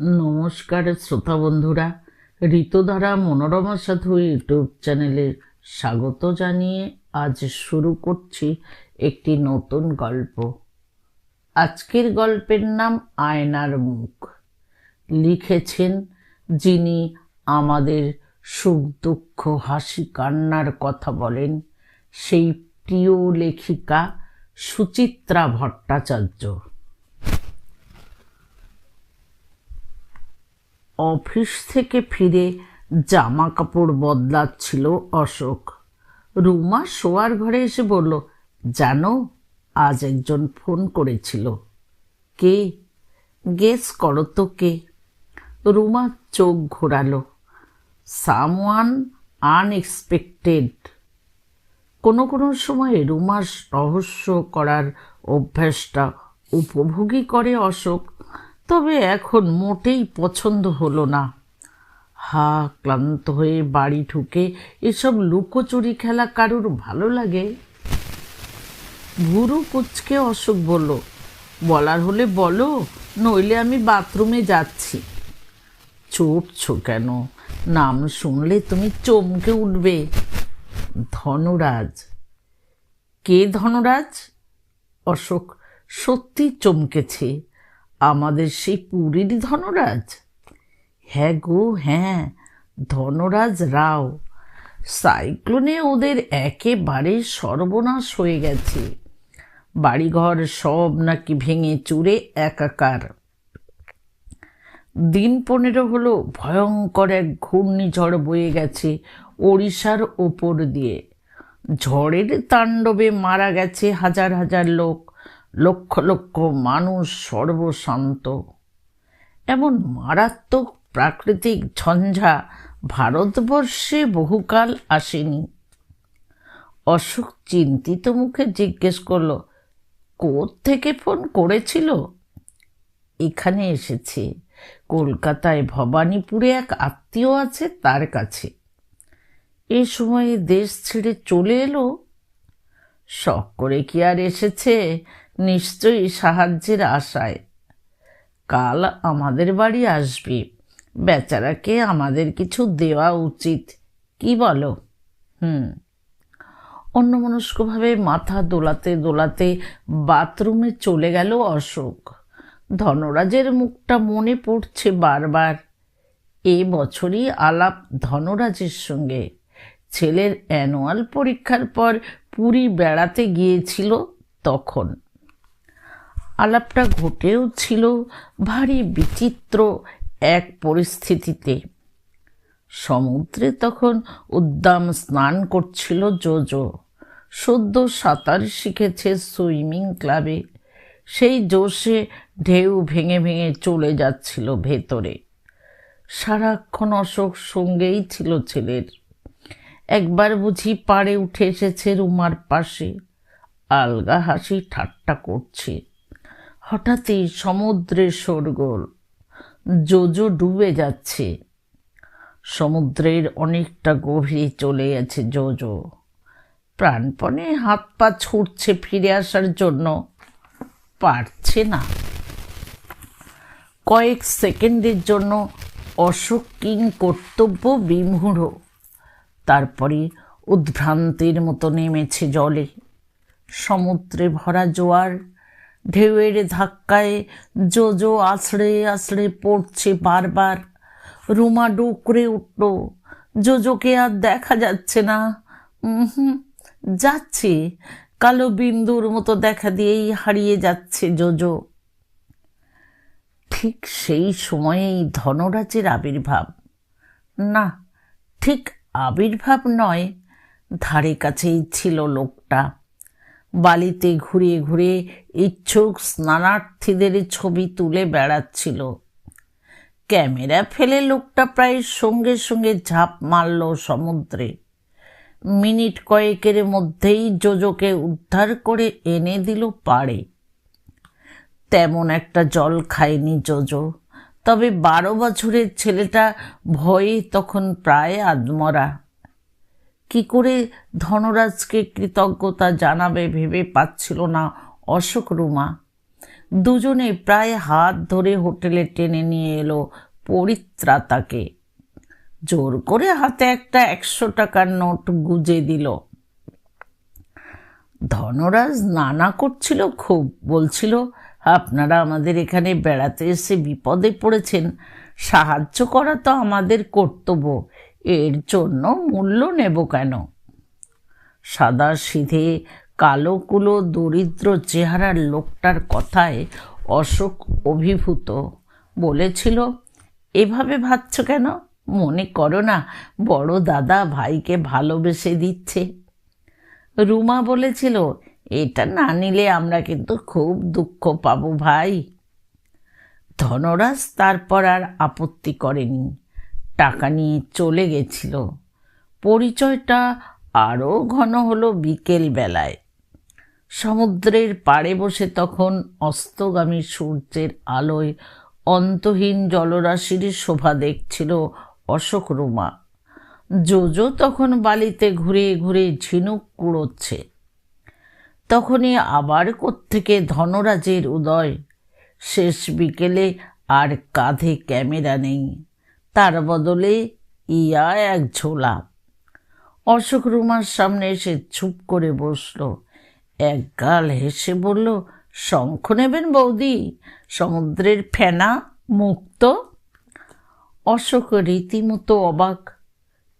নমস্কার শ্রোতা বন্ধুরা। ঋতুধারা মনোরমা সাধু ইউটিউব চ্যানেলে স্বাগত জানিয়ে আজ শুরু করছি একটি নতুন গল্প। আজকের গল্পের নাম আয়নার মুখ। লিখেছেন যিনি আমাদের সুখ দুঃখ হাসি কান্নার কথা বলেন সেই প্রিয় লেখিকা সুচিত্রা ভট্টাচার্য। অফিস থেকে ফিরে জামা কাপড় বদলাচ্ছিল অশোক। রুমা শোয়ার ঘরে এসে বলল, জানো, আজ একজন ফোন করেছিল। কে? গেস করো তো কে? রুমা চোখ ঘোরালো। Someone unexpected. কোনো কোনো সময় রুমার রহস্য করার অভ্যাসটা উপভোগী করে অশোক। তবে এখন মোটেই পছন্দ হলো না। হা, ক্লান্ত হয়ে বাড়ি ঢুকে এসব লুকোচুরি খেলা কারুর ভালো লাগে? ভুরু কুচকে অশোক বলল, বলার হলে বলো, নইলে আমি বাথরুমে যাচ্ছি। চুপছো কেন? নাম শুনলে তুমি চমকে উঠবে। ধনরাজ। কে ধনরাজ? অশোক, সত্যি চমকেছে। আমাদের সেই পুরীর ধনরাজ? হ্যাঁ গো হ্যাঁ ধনরাজ রাও। সাইক্লোনে ওদের একেবারে সর্বনাশ হয়ে গেছে। বাড়িঘর সব নাকি ভেঙে চুরে একাকার। দিন পনেরো হলো, ভয়ঙ্কর এক ঘূর্ণিঝড় বয়ে গেছে ওড়িশার ওপর দিয়ে। ঝড়ের তাণ্ডবে মারা গেছে হাজার হাজার লোক। লক্ষ লক্ষ মানুষ সর্বশান্ত। এমন মারাত্মক প্রাকৃতিক ঝঞ্ঝা ভারতবর্ষে বহুকাল আসেনি। অশোক চিন্তিত মুখে জিজ্ঞেস করল থেকে ফোন করেছিল? এখানে এসেছে। কলকাতায় ভবানীপুরে এক আত্মীয় আছে তার কাছে। এ সময়ে দেশ ছেড়ে চলে এলো। শখ করে কি আর এসেছে? নিশ্চয়ই সাহায্যের আশায়। কাল আমাদের বাড়ি আসবে। বেচারাকে আমাদের কিছু দেওয়া উচিত, কি বলো? হুম। অন্যমনস্কভাবে মাথা দোলাতে দোলাতে বাথরুমে চলে গেল অশোক। ধনরাজের মুখটা মনে পড়ছে বারবার। এ বছরই আলাপ ধনরাজের সঙ্গে। ছেলের অ্যানুয়াল পরীক্ষার পর পুরী বেড়াতে গিয়েছিল তখন। আলাপটা ঘটেও ছিল ভারী বিচিত্র এক পরিস্থিতিতে। সমুদ্রে তখন উদ্দাম স্নান করছিল জোজো। সদ্য সাঁতার শিখেছে সুইমিং ক্লাবে। সেই জোশে ঢেউ ভেঙে ভেঙে চলে যাচ্ছিল ভেতরে। সারাক্ষণ অশোক সঙ্গেই ছিল ছেলের। একবার বুঝি পাড়ে উঠে এসেছে রুমার পাশে। আলগা হাসি ঠাট্টা করছে। হঠাৎই সমুদ্রের শোরগোল। জোজো ডুবে যাচ্ছে। সমুদ্রের অনেকটা গভীরে চলে গেছে জোজো। প্রাণপণে হাত পা ছুটছে ফিরে আসার জন্য। পারছে না। কয়েক সেকেন্ডের জন্য অশোক কিং কর্তব্য বিমূঢ়। তারপরে উদ্ভ্রান্তির মতো নেমেছে জলে। সমুদ্রে ভরা জোয়ার ঢেউয়ের ধাক্কায় জো জো আছড়ে আছড়ে পড়ছে বারবার। রুমা ডুকরে উঠল। জোজোকে আর দেখা যাচ্ছে না। হুম যাচ্ছে। কালো বিন্দুর মতো দেখা দিয়েই হারিয়ে যাচ্ছে জোজো। ঠিক সেই সময়েই ধনরাজের আবির্ভাব। না, ঠিক আবির্ভাব নয়, ধারে কাছেই ছিল লোকটা। বালিতে ঘুরে ঘুরে ইচ্ছুক স্নানার্থীদের ছবি তুলে বেড়াচ্ছিল। ক্যামেরা ফেলে লোকটা প্রায় সঙ্গে সঙ্গে ঝাঁপ মারল সমুদ্রে। মিনিট কয়েকের মধ্যেই জোজোকে উদ্ধার করে এনে দিল পাড়ে। তেমন একটা জল খায়নি জোজো তবে বারো বছরের ছেলেটা ভয়ে তখন প্রায় আদমরা কি করে ধনরাজকে কৃতজ্ঞতা জানাবে ভেবে পাচ্ছিল না অশোক রুমা। দুজনে প্রায় হাত ধরে হোটেলে টেনে নিয়ে এলো পরিত্রাতাকে। জোর করে হাতে একটা একশো টাকার নোট গুজে দিল। ধনরাজ নানা করছিল, খুব বলছিল, আপনারা আমাদের এখানে বেড়াতে এসে বিপদে পড়েছেন। সাহায্য করা তো আমাদের কর্তব্য। এর জন্য মূল্য নেব কেন? সাদা সিধে কালো কুলো দরিদ্র চেহারার লোকটার কথায় অশোক অভিভূত বলেছিল, এভাবে ভাবছ কেন? মনে করো না, বড় দাদা ভাইকে ভালোবেসে দিচ্ছে। রুমা বলেছিল, এটা না নিলে আমরা কিন্তু খুব দুঃখ পাবো ভাই। ধনরাজ তারপর আর আপত্তি করেনি। টাকা নিয়ে চলে গেছিল। পরিচয়টা আরও ঘন হলো বিকেল বেলায়। সমুদ্রের পাড়ে বসে তখন অস্তগামী সূর্যের আলোয় অন্তহীন জলরাশির শোভা দেখছিল অশোক রুমা। জোজো তখন বালিতে ঘুরে ঘুরে ঝিনুক কুড়োচ্ছে। তখনই আবার কোত্থেকে ধনরাজের উদয়। শেষ বিকেলে আর কাঁধে ক্যামেরা নেই। তার বদলে ইয়া এক ঝোলা। অশোক রুমার সামনে এসে চুপ করে বসল। এক গাল হেসে বলল, শঙ্খ নেবেন বৌদি? সমুদ্রের ফেনা মুক্ত? অশোক রীতিমতো অবাক।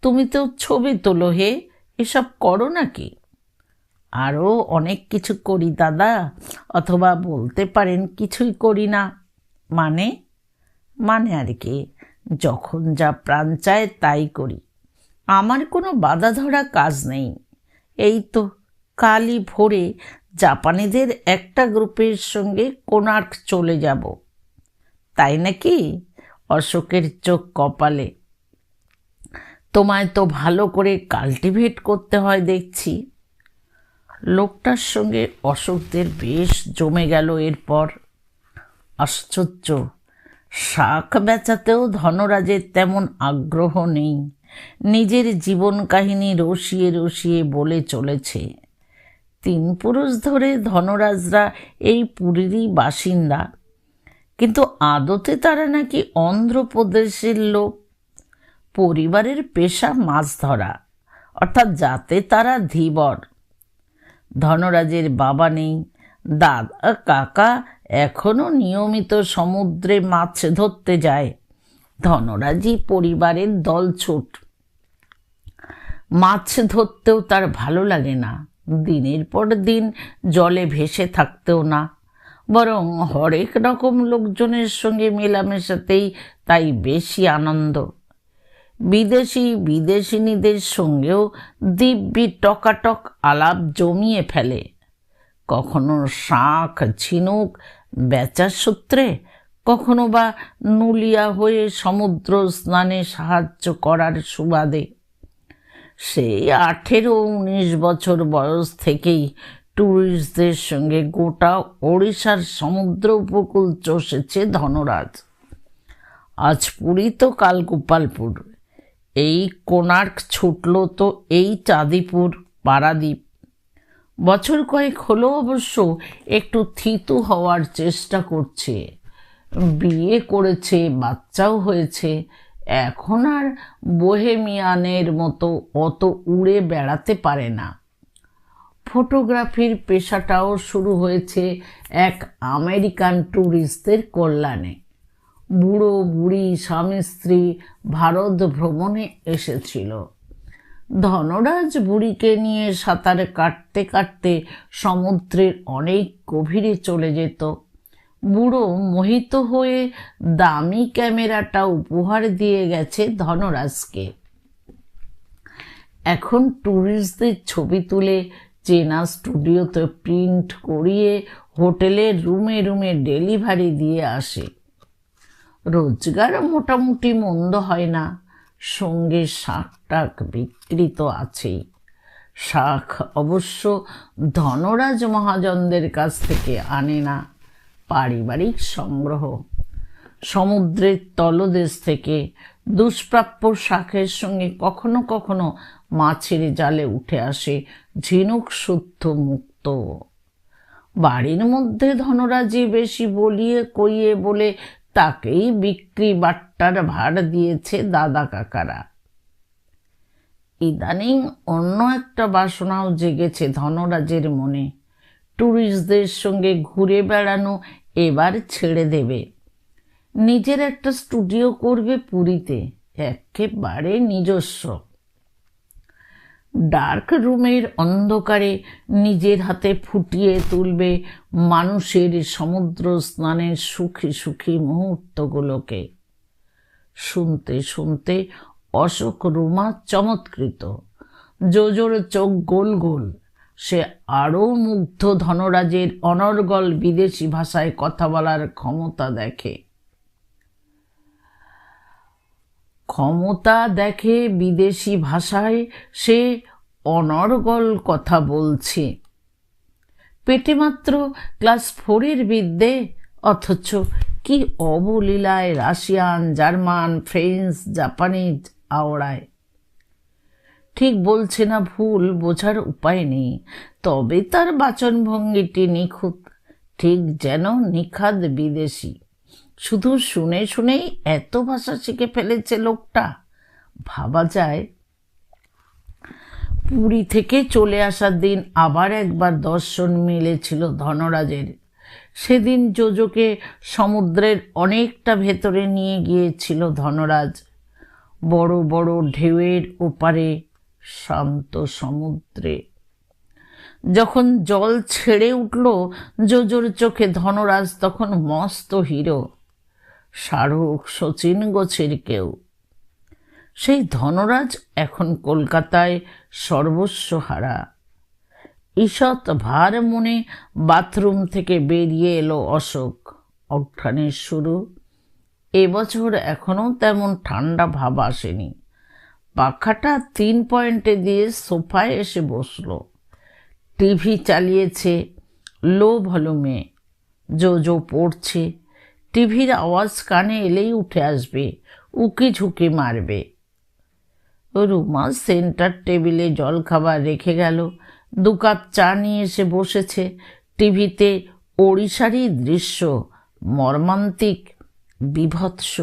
তুমি তো ছবি তোলো হে, এসব করো নাকি? আরও অনেক কিছু করি দাদা, অথবা বলতে পারেন কিছুই করি না। মানে? মানে আর কি। যখন যা প্রাণ চায় তাই করি। আমার কোনো বাধা ধরা কাজ নেই। এই তো কালই ভোরে জাপানিদের একটা গ্রুপের সঙ্গে কোনার্ক চলে যাব। তাই নাকি? অশোকের চোখ কপালে। তোমায় তো ভালো করে কাল্টিভেট করতে হয় দেখছি। লোকটার সঙ্গে অশোকদের বেশ জমে গেল এরপর। আশ্চর্য! শাক বেচাতেও ধনরাজের তেমন আগ্রহ নেই। নিজের জীবন কাহিনী রসিয়ে রসিয়ে বলে চলেছে। তিন পুরুষ ধরে ধনরাজরা এই পুরীরই বাসিন্দা। কিন্তু আদতে তারা নাকি অন্ধ্রপ্রদেশের লোক। পরিবারের পেশা মাছ ধরা, অর্থাৎ যাতে তারা ধীবর। ধনরাজের বাবা নেই, দাদা, কাকা এখনও নিয়মিত সমুদ্রে মাছ ধরতে যায়। ধনরাজি পরিবারের দল ছুট। মাছ ধরতেও তার ভালো লাগে না। দিনের পর দিন জলে ভেসে থাকতেও না। বরং হরেক রকম লোকজনের সঙ্গে মেলামেশাতেই তাই বেশি আনন্দ। বিদেশি বিদেশিনীদের সঙ্গেও দিব্যি টকাটক আলাপ জমিয়ে ফেলে। কখনো শাঁখ ঝিনুক, বেচার সূত্রে, কখনো বা নুলিয়া হয়ে সমুদ্র স্নানে সাহায্য করার সুবাদে। সেই আঠেরো উনিশ বছর বয়স থেকেই ট্যুরিস্টদের সঙ্গে গোটা ওড়িশার সমুদ্র উপকূল চষেছে ধনরাজ। আজ পুরী তো কাল গোপালপুর এই কোণার্ক ছুটল তো এই চাঁদিপুর, পারাদ্বীপ। বছর কয়েক হলো অবশ্য একটু থিতু হওয়ার চেষ্টা করছে। বিয়ে করেছে, বাচ্চাও হয়েছে। এখন আর বোহেমিয়ানের মতো অত উড়ে বেড়াতে পারে না। ফটোগ্রাফির পেশাটাও শুরু হয়েছে এক আমেরিকান ট্যুরিস্টদের কল্যাণে। বুড়ো বুড়ি স্বামী স্ত্রী ভারত ভ্রমণে এসেছিল। ধনরাজ বুড়িকে নিয়ে সাঁতার কাটতে কাটতে সমুদ্রের অনেক গভীরে চলে যেত। বুড়ো মোহিত হয়ে দামি ক্যামেরাটা উপহার দিয়ে গেছে ধনরাজকে। এখন ট্যুরিস্টদের ছবি তুলে, চেনা স্টুডিওতে প্রিন্ট করিয়ে হোটেলের রুমে রুমে ডেলিভারি দিয়ে আসে। রোজগার মোটামুটি মন্দ হয় না। সঙ্গে শাক টাক বিক্রি আছেই। শাক অবশ্য ধনরাজ মহাজনদের কাছ থেকে আনে না, পারিবারিক সংগ্রহ। সমুদ্রের তলদেশ থেকে দুষ্প্রাপ্য শাকের সঙ্গে কখনো কখনো মাছের জালে উঠে আসে ঝিনুক শুদ্ধ মুক্ত। বাড়ির মধ্যে ধনরাজি বেশি বলিয়ে কইয়ে বলে তাকেই বিক্রি বাট্টার ভার দিয়েছে দাদা কাকারা। ইদানিং অন্য একটা বাসনাও জেগেছে ধনরাজের মনে। ট্যুরিস্টদের সঙ্গে ঘুরে বেড়ানো এবার ছেড়ে দেবে। নিজের একটা স্টুডিও করবে পুরীতে, একেবারে নিজস্ব। ডার্ক রুমের অন্ধকারে নিজের হাতে ফুটিয়ে তুলবে মানুষের সমুদ্র স্নানের সুখী সুখী মুহূর্তগুলোকে। শুনতে শুনতে অশোক রুমা চমৎকৃত। জোজোর চোখ গোল গোল। সে আরও মুগ্ধ ধনরাজের অনর্গল বিদেশি ভাষায় কথা বলার ক্ষমতা দেখে। ক্ষমতা দেখে বিদেশি ভাষায় সে অনর্গল কথা বলছে। পেটে মাত্র ক্লাস ফোরের বিদ্যে, অথচ কি অবলীলায় রাশিয়ান, জার্মান, ফ্রেঞ্চ, জাপানিজ আওড়ায়। ঠিক বলছে না ভুল, বোঝার উপায় নেই। তবে তার বাচনভঙ্গিটি নিখুঁত, ঠিক যেন নিখাদ বিদেশি। শুধু শুনে শুনেই এত ভাষা শিখে ফেলেছে লোকটা। ভাবা যায়, পুরী থেকে চলে আসার দিন আবার একবার দর্শন মিলেছিল ধনরাজের। সেদিন যোজোকে সমুদ্রের অনেকটা ভেতরে নিয়ে গিয়েছিল ধনরাজ। বড় বড় ঢেউয়ের ওপারে শান্ত সমুদ্রে। যখন জল ছেড়ে উঠল যোজোর চোখে ধনরাজ তখন মস্ত হিরো। শাহরুখ শচীন গোছের কেউ। সেই ধনরাজ এখন কলকাতায় সর্বস্ব হারা। ঈষৎ ভার মনে বাথরুম থেকে বেরিয়ে এলো অশোক। অঘ্রানের শুরু। এবছর এখনও তেমন ঠান্ডা ভাব আসেনি। পাখাটা তিন পয়েন্টে দিয়ে সোফায় এসে বসল। টিভি চালিয়েছে, লো ভলিউমে। জো জো পড়ছে টিভির আওয়াজ কানে এলেই উঠে আসবে, উকি ঝুঁকি মারবে। রুমা সেন্টার টেবিলে জল খাবার রেখে গেল। দু কাপ চা নিয়ে এসে বসেছে। টিভিতে ওড়িশারই দৃশ্য, মর্মান্তিক, বিভৎস।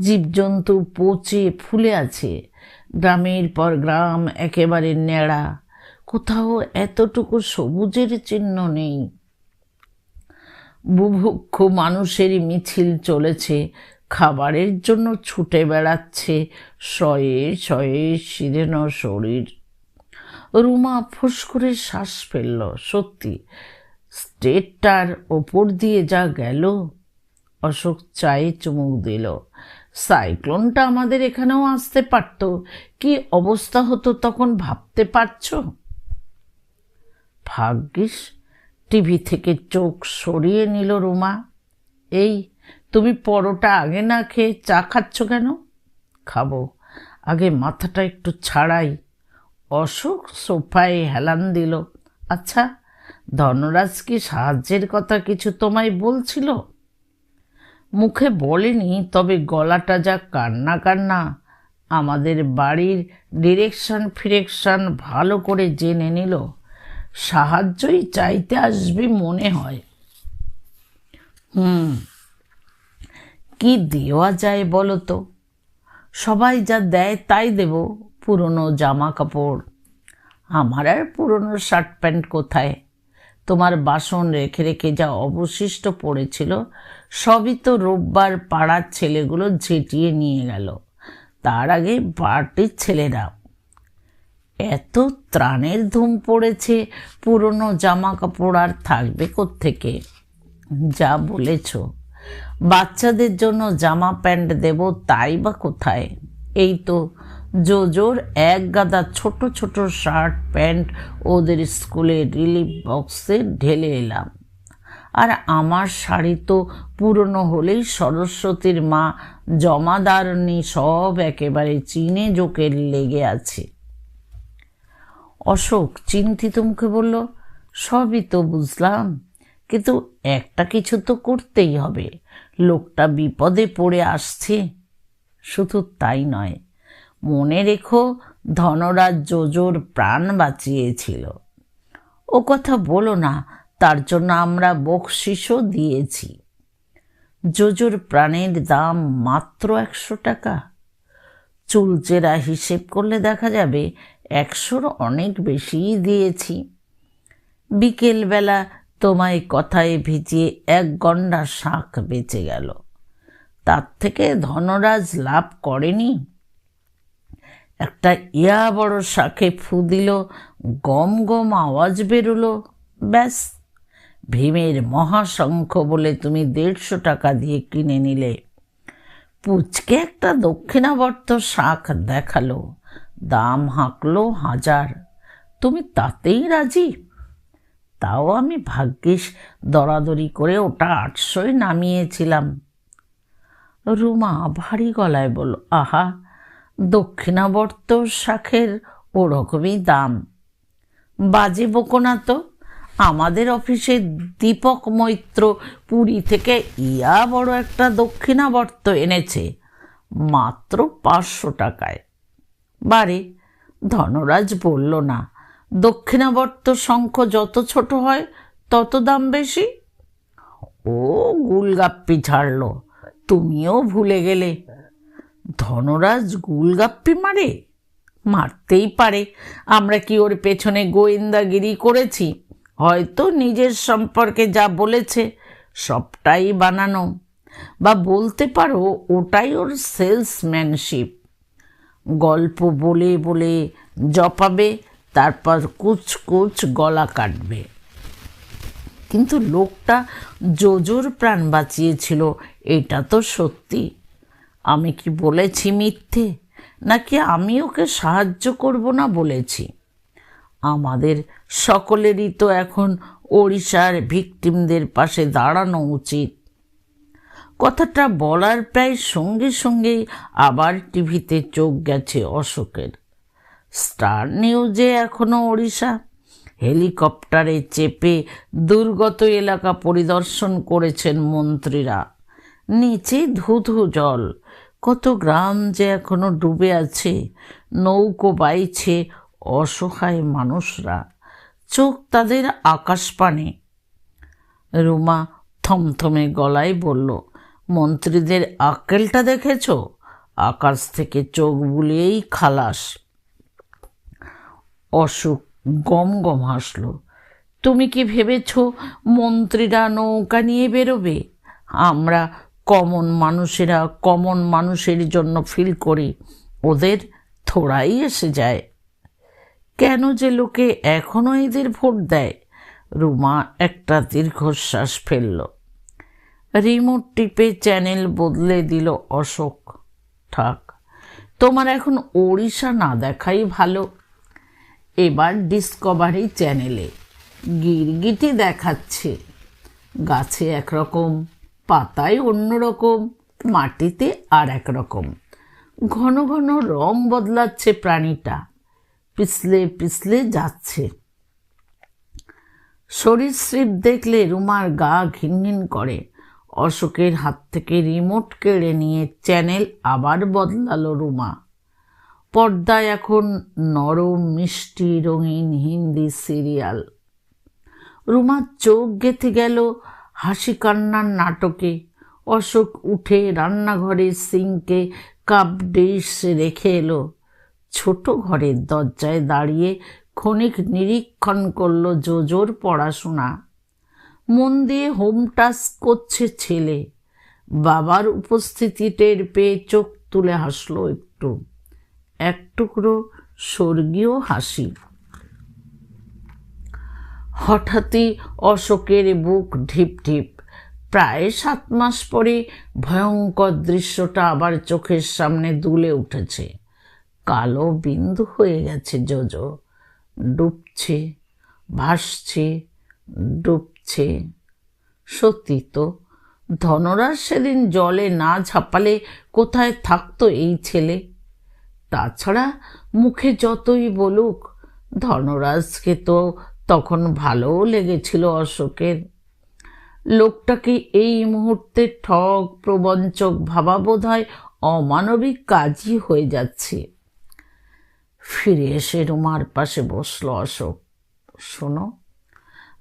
জীবজন্তু পচে ফুলে আছে। গ্রামের পর গ্রাম একেবারে নেড়া কোথাও এতটুকু সবুজের চিহ্ন নেই। বুভুক্ষ মানুষেরই মিছিল চলেছে, খাবারের জন্য ছুটে বেড়াচ্ছে। শয়ে শয়ে শিরেন শরীর। রুমা ফুস করে শ্বাস ফেলল, সত্যি। স্টেটটার ওপর দিয়ে যা গেল, অশোক চায়ে চুমুক দিল। সাইক্লোনটা আমাদের এখানেও আসতে পারত, কি অবস্থা হতো তখন ভাবতে পারছ? ভাগ্যিস টিভি থেকে চোখ সরিয়ে নিল রুমা। এই, তুমি পরোটা আগে না খেয়ে চা খাচ্ছ কেন? খাব। আগে মাথাটা একটু ছাড়াই। অশোক সোফায় হেলান দিল। আচ্ছা ধনরাজ কি সাহায্যের কথা কিছু তোমায় বলছিল? মুখে বলেনি, তবে গলাটা যা কান্না কান্না। আমাদের বাড়ির ডিরেকশন ফিরেকশন ভালো করে জেনে নিল। সাহায্যই চাইতে আসবে মনে হয়। হুম, কি দেওয়া যায় বলো তো? সবাই যা দেয় তাই দেব পুরনো জামা কাপড় আমার আর পুরনো শার্ট প্যান্ট কোথায়? তোমার বাসন রেখে রেখে যা অবশিষ্ট পড়েছিল, সবই তো রোববার পাড়ার ছেলেগুলো ঝেঁটিয়ে নিয়ে গেল। তার আগে পার্টির ছেলেরা এত ত্রাণের ধুম পড়েছে, পুরনো জামা কাপড় আর থাকবে থেকে যা বলেছ। বাচ্চাদের জন্য জামা প্যান্ট দেব তাই বা কোথায়? এই তো জোজোর এক গাদা ছোট ছোট শার্ট, প্যান্ট ওদের স্কুলে রিলিফ বক্সে ঢেলে এলাম। আর আমার শাড়ি তো পুরনো হলেই সরস্বতীর মা জমাদারণী সব একেবারে চিনে জোকের লেগে আছে। অশোক চিন্তিত মুখে বলল, সবই তো বুঝলাম, কিন্তু একটা কিছু তো করতেই হবে। লোকটা বিপদে পড়ে আসছে। শুধু তাই নয়, মনে রেখো ধনরাজ জোজোর প্রাণ বাঁচিয়েছিল। ও কথা বলো না, তার জন্য আমরা বকশিসও দিয়েছি। জোজোর প্রাণের দাম মাত্র একশো টাকা। চুলচেরা হিসেব করলে দেখা যাবে একশোর অনেক বেশিই দিয়েছি। বিকেলবেলা তোমায় কথায় ভিজিয়ে এক গন্ডা শাঁখ বেঁচে গেল। তার থেকে ধনরাজ লাভ করেনি। একটা ইয়া বড় শাঁখে ফু দিল, গম গম আওয়াজ বেরোলো, ব্যাস। ভীমের মহাশঙ্খ বলে তুমি দেড়শো টাকা দিয়ে কিনে নিলে। পুচকে একটা দক্ষিণাবর্ত শাঁখ দেখাল। দাম হাঁকলো হাজার। তুমি তাতেই রাজি? তাও আমি ভাগ্যিস দরাদরি করে ওটা আটশোয় নামিয়েছিলাম। রুমা ভারী গলায় বলল, আহা, দক্ষিণাবর্ত শাখের ওরকমই দাম। বাজে বকো না তো? আমাদের অফিসে দীপক মৈত্র পুরী থেকে ইয়া বড় একটা দক্ষিণাবর্ত এনেছে, মাত্র পাঁচশো টাকায়। বারে ধনরাজ বলল, না, দক্ষিণাবর্ত শঙ্খ যত ছোট হয়, তত দাম বেশি? ও গুলগাপ্পি ছাড়লো, তুমিও ভুলে গেলে। ধনরাজ গুলগাপ্পি মারে? মারতেই পারে। আমরা কি ওর পেছনে গোয়েন্দাগিরি করেছি? হয়তো নিজের সম্পর্কে যা বলেছে, সবটাই বানানো। বা বলতে পারো, ওটাই ওর সেলসম্যানশিপ। গল্প বলে বলে জপাবে, তারপর কুচ কুচ গলা কাটবে। কিন্তু লোকটা জোজোর প্রাণ বাঁচিয়েছিল, এটা তো সত্যি। আমি কি বলেছি মিথ্যে, নাকি আমি ওকে সাহায্য করব না বলেছি? আমাদের সকলেরই তো এখন ওড়িশার ভিকটিমদের পাশে দাঁড়ানো উচিত। কথাটা বলার প্রায় সঙ্গে সঙ্গেই আবার টিভিতে চোখ গেছে অশোকের। স্টার নিউজে এখনও ওড়িশা। হেলিকপ্টারে চেপে দুর্গত এলাকা পরিদর্শন করেছেন মন্ত্রীরা। নিচে ধুধু জল। কত গ্রাম যে এখনও ডুবে আছে, নৌকো বাইছে অসহায় মানুষরা। চোখ তাদের আকাশ পানে রুমা থমথমে গলায় বলল মন্ত্রীদের আকেলটা দেখেছ? আকাশ থেকে চোখ বুলিয়েই খালাস। অসুখ গম গম হাসল। তুমি কি ভেবেছ মন্ত্রীরা নৌকা নিয়ে বেরোবে? আমরা কমন মানুষেরা কমন মানুষের জন্য ফিল করি। ওদের থোড়াই এসে যায়। কেন যে লোকে এখনও এদের ভোট দেয়? রুমা একটা দীর্ঘশ্বাস ফেলল। রিমোট টিপে চ্যানেল বদলে দিল অশোক থাক তোমার এখন ওড়িশা না দেখাই ভালো। এবার ডিসকভারি চ্যানেলে গিরগিটি দেখাচ্ছে। গাছে একরকম, পাতায় অন্যরকম, মাটিতে আর এক রকম ঘন ঘন রং বদলাচ্ছে প্রাণীটা। পিছলে পিছলে যাচ্ছে। সরীসৃপ দেখলে রুমার গা ঘিনঘিন করে। অশোকের হাত থেকে রিমোট কেড়ে নিয়ে চ্যানেল আবার বদলালো রুমা। পর্দায় এখন নরম, মিষ্টি, রঙিন হিন্দি সিরিয়াল রুমার চোখ গেঁথে গেল হাসি কান্নার নাটকে। অশোক উঠে রান্নাঘরের সিঙ্কে কাপ ডিশ রেখে এলো। ছোট ঘরের দরজায় দাঁড়িয়ে ক্ষণিক নিরীক্ষণ করল জোজোর পড়াশোনা। মন দিয়ে হোম টাচ করছে ছেলে। বাবার উপস্থিতি টের পেয়ে চোখ তুলে হাসলো একটু। এক টুকরো স্বর্গীয় হাসি। হঠাৎই অশোকের বুক ঢিপ ঢিপ। প্রায় সাত মাস পরে ভয়ঙ্কর দৃশ্যটা আবার চোখের সামনে দুলে উঠেছে। কালো বিন্দু হয়ে গেছে জোজো ডুবছে, ভাসছে ডুবছে। সত্যি তো, ধনরাজ সেদিন জলে না ঝাঁপালে কোথায় থাকতো এই ছেলে? তাছাড়া মুখে যতই বলুক, ধনরাজকে তো তখন ভালোও লেগেছিল অশোকের। লোকটাকে এই মুহূর্তে ঠক প্রবঞ্চক ভাবা বোধ হয় অমানবিক কাজই হয়ে যাচ্ছে। ফিরে এসে রুমার পাশে বসল অশোক। শোনো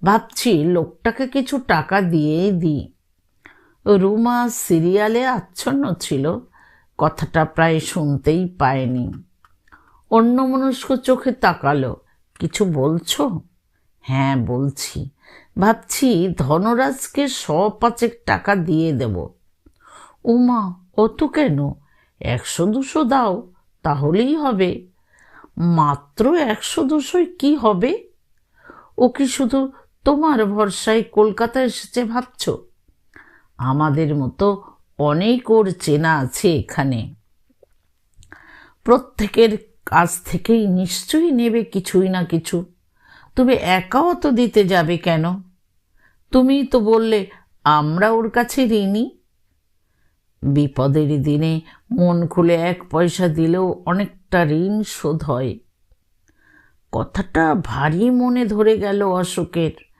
ভাবছি লোকটাকে কিছু টাকা দিয়েই দিই। রুমা সিরিয়ালে আচ্ছন্ন ছিল, কথাটা প্রায় শুনতেই পায়নি। অন্য মনস্ক চোখে তাকালো, কিছু বলছো? হ্যাঁ বলছি। ভাবছি ধনরাজকে শ পাঁচেক টাকা দিয়ে দেব। উমা অত কেন? একশো দুশো দাও, তাহলেই হবে। মাত্র একশো দুশোয় কি হবে? ও কি শুধু তোমার ভরসায় কলকাতা এসেছে ভাবছ? আমাদের মতো অনেক ওর চেনা আছে এখানে। প্রত্যেকের কাছ থেকেই নিশ্চয়ই নেবে কিছুই না কিছু। তুমি একাও তো দিতে যাবে কেন? তুমি তো বললে, আমরা ওর কাছে ঋণী। বিপদের দিনে মন খুলে এক পয়সা দিলেও অনেকটা ঋণ শোধ হয়। কথাটা ভারী মনে ধরে গেল অশোকের।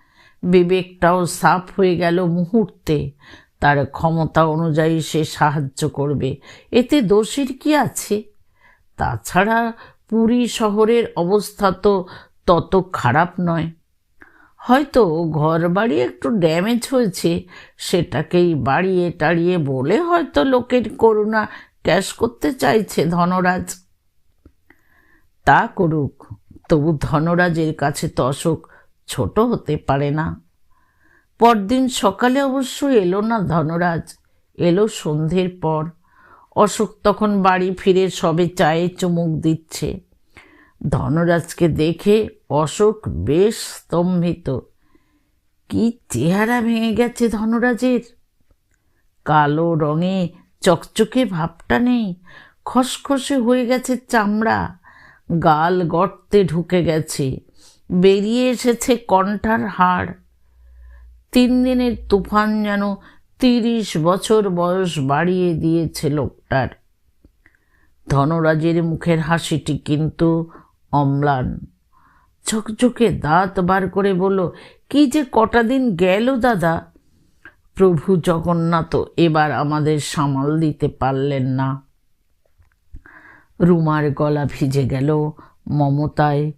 বিবেকটাও সাফ হয়ে গেল মুহূর্তে। তার ক্ষমতা অনুযায়ী সে সাহায্য করবে। এতে দোষীর কি আছে? তাছাড়া পুরী শহরের অবস্থা তো তত খারাপ নয়। হয়তো ঘর বাড়ি একটু ড্যামেজ হয়েছে, সেটাকেই বাড়িয়ে টাড়িয়ে বলে হয়তো লোকের করুণা ক্যাশ করতে চাইছে ধনরাজ। তা করুক, তবু ধনরাজের কাছে তো অশোক ছোট হতে পারে না। পরদিন সকালে অবশ্য এলো না ধনরাজ। এলো সন্ধ্যের পর। অশোক তখন বাড়ি ফিরে সবে চায়ে চুমুক দিচ্ছে। ধনরাজকে দেখে অশোক বেশ স্তম্ভিত। কি চেহারা ভেঙে গেছে ধনরাজের। কালো রঙে চকচকে ভাবটা নেই। খসখসে হয়ে গেছে চামড়া। গাল গর্তে ঢুকে গেছে। বেরিয়ে এসেছে কণ্ঠার হাড়। তিন দিনের তুফান যেন তিরিশ বছর বয়স বাড়িয়ে দিয়েছে লোকটার। ধনরাজের মুখের হাসিটি কিন্তু অম্লান। ঝকঝকে দাঁত বার করে বলল, কি যে কটা দিন গেল দাদা। প্রভু জগন্নাথ এবার আমাদের সামাল দিতে পারলেন না। রুমার গলা ভিজে গেল মমতায়।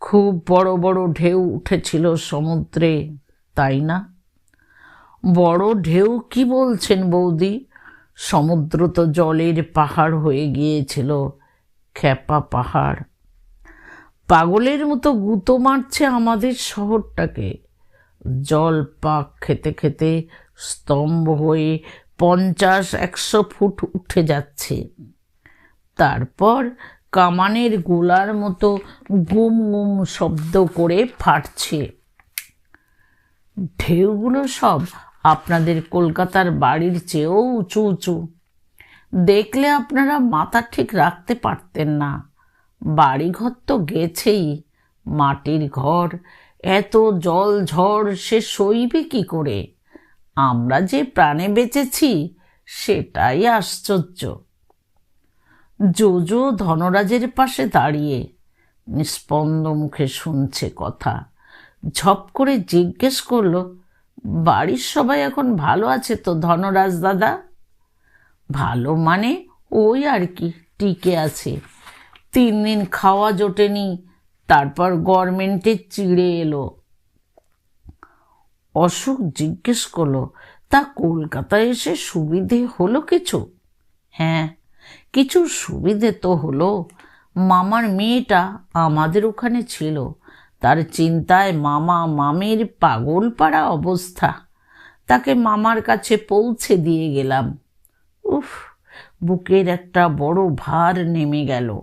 খুব বড় বড় ঢেউ উঠেছিল সমুদ্রে, তাই না? বড় ঢেউ কি বলছেন বৌদি? সমুদ্র তো জলের পাহাড় হয়ে গিয়েছিল, খ্যাপা পাহাড়। পাগলের মতো গুঁতো মারছে আমাদের শহরটাকে। জল পাক খেতে খেতে স্তম্ভ হয়ে পঞ্চাশ একশো ফুট উঠে যাচ্ছে। তারপর কামানের গোলার মতো গুম গুম শব্দ করে ফাটছে। ঢেউগুলো সব আপনাদের কলকাতার বাড়ির চেয়েও উঁচু উঁচু। দেখলে আপনারা মাথা ঠিক রাখতে পারতেন না। বাড়িঘর তো গেছেই, মাটির ঘর, এত জল ঝড়, সে সইবে কি করে? আমরা যে প্রাণে বেঁচেছি, সেটাই আশ্চর্য। জোজো ধনরাজের পাশে দাঁড়িয়ে নিস্পন্দ মুখে শুনছে কথা। ঝপ করে জিজ্ঞেস করল, বাড়ির সবাই এখন ভালো আছে তো ধনরাজ দাদা? ভালো মানে ওই আর কি, টিকে আছে। তিন দিন খাওয়া জোটেনি, তারপর গভর্নমেন্টে চিড়ে এলো। অশোক জিজ্ঞেস করল, তা কলকাতায় এসে সুবিধে হলো কিছু? হ্যাঁ কিছু সুবিধে তো হলো। মামার মেয়েটা আমাদের ওখানে ছিল। তার চিন্তায় মামা মামির পাগল পাড়া অবস্থা। তাকে মামার কাছে পৌঁছে দিয়ে গেলাম। উফ, বুকের একটা বড় ভার নেমে গেল।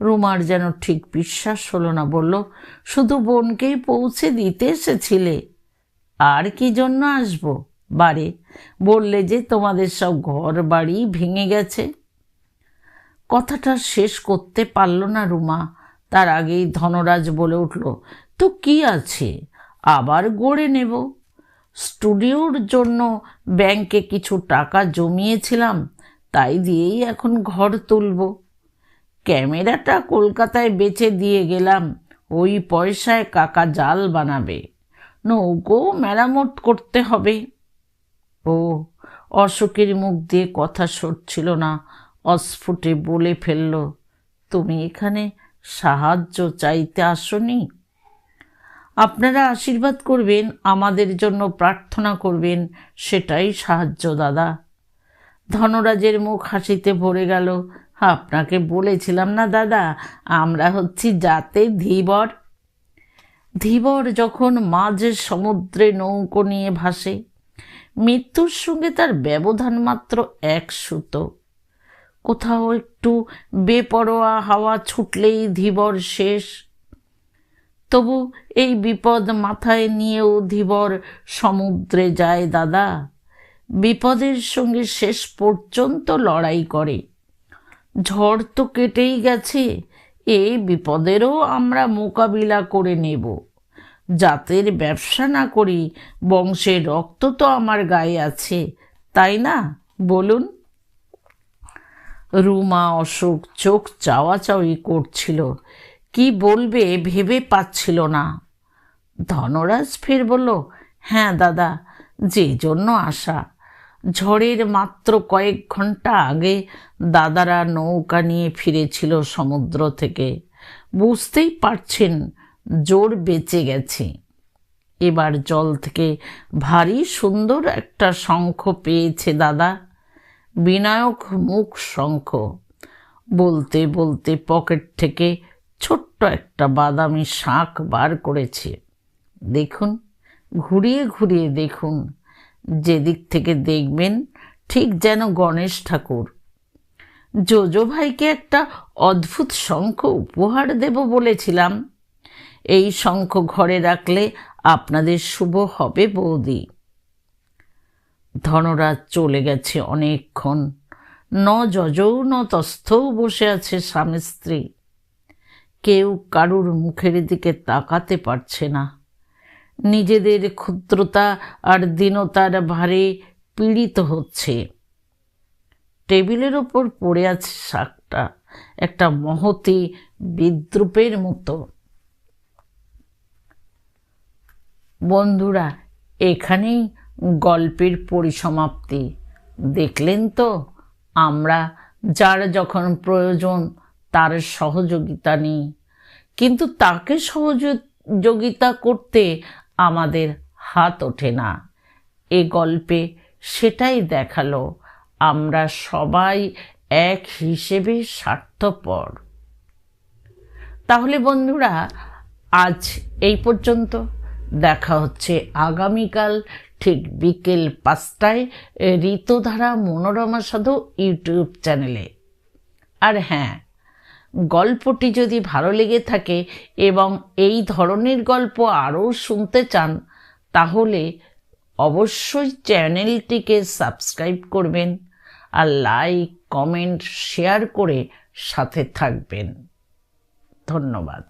রুমার যেন ঠিক বিশ্বাস হলো না, বলল, শুধু বোনকেই পৌঁছে দিতে এসেছিলে। আর কি জন্য আসব? বাড়ি। বললে যে, তোমাদের সব ঘর বাড়ি ভেঙে গেছে। কথাটা শেষ করতে পারল না রুমা। তার আগেই ধনরাজ বলে উঠল, তো কি আছে? আবার গড়ে নেব। স্টুডিওর জন্য ব্যাংকে কিছু টাকা জমিয়েছিলাম, তাই দিয়েই এখন ঘর তুলব। ক্যামেরাটা কলকাতায় বেচে দিয়ে গেলাম, ওই পয়সায় কাকা জাল বানাবে। নৌকো মেরামত করতে হবে। অশোকের মুখ দিয়ে কথা সরছিল না। অস্ফুটে বলে ফেলল, তুমি এখানে সাহায্য চাইতে আসনি? আপনারা আশীর্বাদ করবেন, আমাদের জন্য প্রার্থনা করবেন, সেটাই সাহায্য, দাদা। ধনরাজের মুখ হাসিতে ভরে গেল, আপনাকে বলেছিলাম না, দাদা, আমরা হচ্ছি জাতে ধীবর। ধীবর যখন মাঝে সমুদ্রে নৌকো নিয়ে ভাসে মৃত্যুর সঙ্গে তার ব্যবধান মাত্র এক সুতো। কোথাও একটু বেপরোয়া হাওয়া ছুটলেই ধীবর শেষ। তবু এই বিপদ মাথায় নিয়েও ধীবর সমুদ্রে যায় দাদা। বিপদের সঙ্গে শেষ পর্যন্ত লড়াই করে। ঝড় তো কেটেই গেছে এই বিপদেরও আমরা মোকাবিলা করে নেব। জাতের ব্যবসা না করি বংশের রক্ত তো আমার গায়ে আছে, তাই না? বলুন। রুমা অশোক চোখ চাওয়াচাওয়ি করছিল। কি বলবে ভেবে পাচ্ছিল না। ধনরাজ ফের বলল হ্যাঁ দাদা, যে জন্য আসা ঝড়ের মাত্র কয়েক ঘণ্টা আগে দাদারা নৌকা নিয়ে ফিরেছিল সমুদ্র থেকে। বুঝতেই পারছেন জোর বেঁচে গেছে। এবার জল থেকে ভারী সুন্দর একটা শঙ্খ পেয়েছে দাদা। বিনায়ক মুখ শঙ্খ। বলতে বলতে পকেট থেকে ছোট্ট একটা বাদামি শাঁখ বার করেছে। দেখুন, ঘুরিয়ে ঘুরিয়ে দেখুন। যেদিক থেকে দেখবেন ঠিক যেন গণেশ ঠাকুর। জোজো ভাইকে একটা অদ্ভুত শঙ্খ উপহার দেব বলেছিলাম। এই শঙ্খ ঘরে রাখলে আপনাদের শুভ হবে বৌদি। ধনরাজ চলে গেছে অনেকক্ষণ। ন যজৌ ন তস্থও বসে আছে স্বামী স্ত্রী। কেউ কারুর মুখের দিকে তাকাতে পারছে না। নিজেদের ক্ষুদ্রতা আর দীনতার ভারে পীড়িত হচ্ছে। টেবিলের ওপর পড়ে আছে শাকটা, একটা মহতি বিদ্রুপের মতো। বন্ধুরা, এখানেই গল্পের পরিসমাপ্তি। দেখলেন তো, আমরা যার যখন প্রয়োজন তার সহযোগিতা নিই। কিন্তু তাকে সহযোগিতা করতে আমাদের হাত ওঠে না। এ গল্পে সেটাই দেখাল, আমরা সবাই এক হিসেবে স্বার্থপর। তাহলে বন্ধুরা, আজ এই পর্যন্ত। দেখা হচ্ছে আগামীকাল ঠিক বিকেল পাঁচটায় ঋতুধারা মনোরমা সাধু ইউটিউব চ্যানেলে। আর হ্যাঁ গল্পটি যদি ভালো লেগে থাকে এবং এই ধরনের গল্প আরও শুনতে চান, তাহলে অবশ্যই চ্যানেলটিকে সাবস্ক্রাইব করবেন আর লাইক, কমেন্ট, শেয়ার করে সাথে থাকবেন। ধন্যবাদ।